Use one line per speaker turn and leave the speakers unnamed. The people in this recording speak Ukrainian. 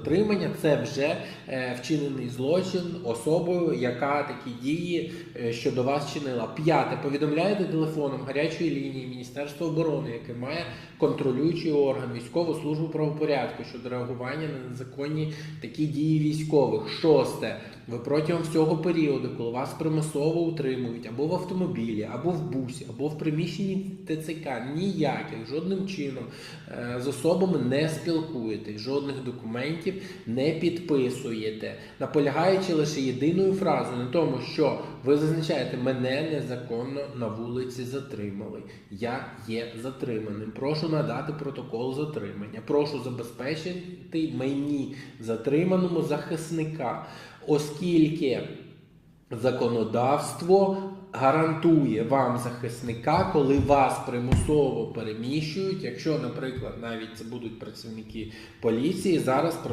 затримання, це вже е, вчинений злочин особою, яка такі дії е, щодо вас чинила. П'яте. Повідомляєте телефоном гарячої лінії Міністерства оборони, яке має контролюючий орган військову службу правопорядку щодо реагування на незаконні такі дії військових. Шосте. Ви протягом всього періоду, коли вас примусово утримують або в автомобілі, або в бусі, або в приміщенні ТЦК, ніяких жодним чином е, з особами не спілкуєтесь, жодних документів не підписуєте, наполягаючи лише єдиною фразою на тому, що ви зазначаєте, мене незаконно на вулиці затримали. Я є затриманим. Прошу надати протокол затримання. Прошу забезпечити мені затриманому захисника, оскільки законодавство гарантує вам захисника, коли вас примусово переміщують. Якщо, наприклад, навіть це будуть працівники поліції, зараз про